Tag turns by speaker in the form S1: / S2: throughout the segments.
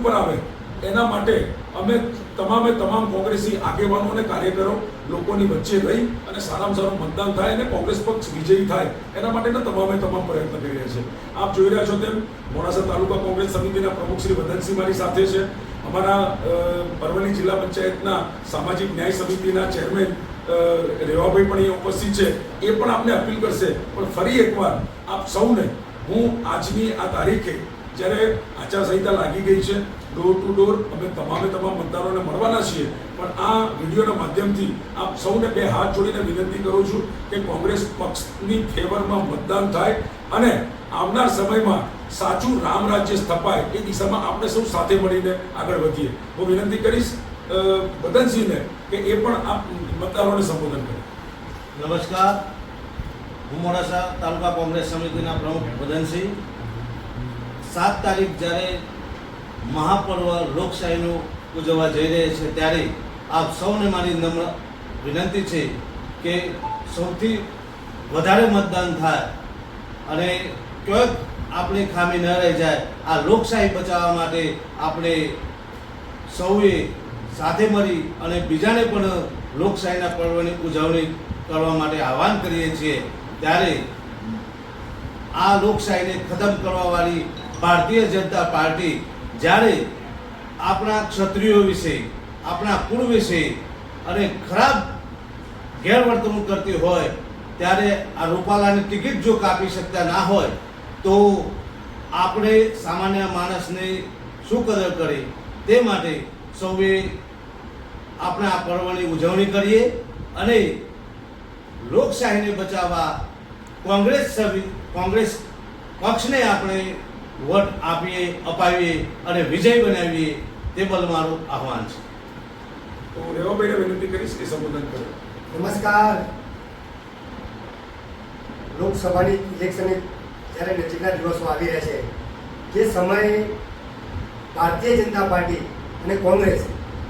S1: ઉપર આવે, એના માટે અમે તમામે તમામ કોંગ્રેસી આગેવાનો અને કાર્યકરો લોકોની વચ્ચે રહી અને સારામાં સારું મતદાન થાય અને કોંગ્રેસ પક્ષ વિજયી થાય, એના માટેના તમામે તમામ પ્રયત્ન કરી રહ્યા છે. આપ જોઈ રહ્યા છો તેમ મોડાસા તાલુકા કોંગ્રેસ સમિતિના પ્રમુખ શ્રી વદનસિંહ મારી સાથે છે. અમારા અરવલ્લી જિલ્લા પંચાયતના સામાજિક ન્યાય સમિતિના ચેરમેન રેવાભાઈ પણ અહીંયા ઉપસ્થિત છે. એ પણ આપને અપીલ કરશે, પણ ફરી એકવાર આપ સૌને હું આજની આ તારીખે જ્યારે આચારસંહિતા લાગી ગઈ છે ડોર ટુ ડોર અમે તમામે તમામ મતદારોને મળવાના છીએ. પણ આ વિડીયોના માધ્યમથી આપ સૌને બે હાથ જોડીને વિનંતી કરું છું કે કોંગ્રેસ પક્ષની ફેવરમાં મતદાન થાય અને આવનાર સમયમાં સાચું રામ રાજ્ય સ્થપાય એ દિશામાં આપણે સૌ સાથે મળીને આગળ વધીએ. હું વિનંતી કરીશ બદનસિંહને કે એ પણ આપ મતદારોને સંબોધન કરે.
S2: નમસ્કાર. હું મોડાસા તાલુકા કોંગ્રેસ સમિતિના પ્રમુખ મદનસિંહ સાત તારીખ જ્યારે મહાપર્વ લોકશાહીનું ઉજવવા જઈ રહ્યા છે, ત્યારે આપ સૌને મારી નમ્ર વિનંતી છે કે સૌથી વધારે મતદાન થાય અને ક્યાંક આપણી ખામી ન રહી જાય, આ લોકશાહી બચાવવા માટે આપણે સૌએ સાથે મળી અને બીજાને પણ લોકશાહીના પર્વની ઉજવણી કરવા માટે આહવાન કરીએ છીએ. ત્યારે આ લોકશાહીને ખતમ કરવાવાળી ભારતીય જનતા પાર્ટી જ્યારે આપણા ક્ષત્રિયો વિશે, આપણા કુળ વિશે અને ખરાબ ગેરવર્તણૂક કરતી હોય, ત્યારે આ રૂપાલાની ટિકિટ જો કાપી શકતા ના હોય, તો આપણે સામાન્ય માણસને શું કદર કરી? તે માટે સૌએ આપણે આ પર્વની ઉજવણી કરીએ અને લોકશાહીને બચાવવા કોંગ્રેસ કોંગ્રેસ પક્ષને આપણે વોટ આપીએ અપાવીએ અને વિજય બનાવીએ તે બલ મારું આહવાન છે.
S1: તો રેવાભાઈને વિનંતી કરીશ કે સંબોધન કરો.
S3: નમસ્કાર. લોકસભાની ઇલેક્શનની જ્યારે નજીકના દિવસો આવી રહ્યા છે તે સમયે ભારતીય જનતા પાર્ટી અને કોંગ્રેસ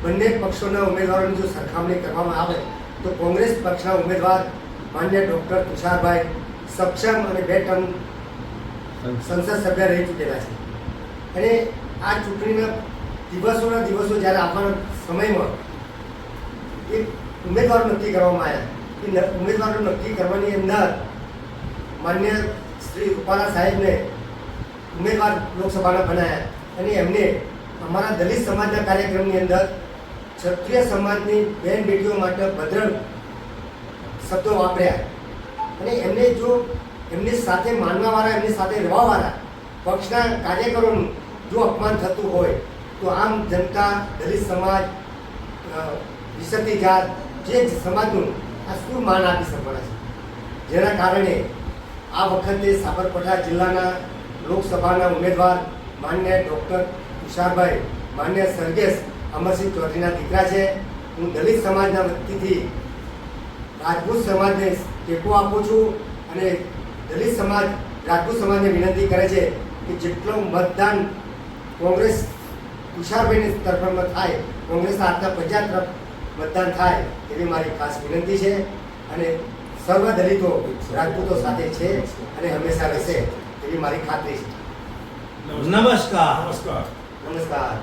S3: બંને પક્ષોના ઉમેદવારોની જો સરખામણી કરવામાં આવે તો કોંગ્રેસ પક્ષના ઉમેદવાર માન્ય ડૉક્ટર તુષારભાઈ સક્ષમ અને બે ટર્મ સંસદ સભ્ય રહી ચૂકેલા છે. અને આ ચૂંટણીના દિવસોના દિવસો જ્યારે આપવાના સમયમાં એક ઉમેદવારો નક્કી કરવામાં આવ્યા. એ ઉમેદવારો નક્કી કરવાની અંદર માન્ય શ્રી રૂપાલા સાહેબને ઉમેદવાર લોકસભાના બનાવ્યા અને એમને અમારા દલિત સમાજના કાર્યક્રમની અંદર ક્ષત્રિય સમાજની બેન બેટીઓ માટે ભદ્ર શબ્દો વાપર્યા. અને એમને જો એમની સાથે માનવાવાળા, એમની સાથે રહેવાવાળા પક્ષના કાર્યકરોનું જો અપમાન થતું હોય, તો આમ જનતા, દલિત સમાજ વિસર્તી જાત, જે સમાજનું આ શું માન આપી શકવાના છે? જેના કારણે આ વખતે સાબરકાંઠા જિલ્લાના લોકસભાના ઉમેદવાર માન્ય ડૉક્ટર તુષારભાઈ, માન્ય સરગેશ અમરસિંહ ચૌધરીના દીકરા છે. હું દલિત સમાજના વતીથી રાજપૂત સમાજને ટેકો આપું છું અને દલિત સમાજ રાજપૂત સમાજને વિનંતી કરે છે કે જેટલું મતદાન કોંગ્રેસ તુષારભાઈની તરફમાં થાય કોંગ્રેસના આજના પંજાબ તરફ મતદાન થાય એવી મારી ખાસ વિનંતી છે અને સર્વ દલિતો રાજપૂતો સાથે છે અને હંમેશા રહેશે એવી મારી ખાતરી છે.
S2: નમસ્કાર
S1: નમસ્કાર.
S3: નમસ્કાર.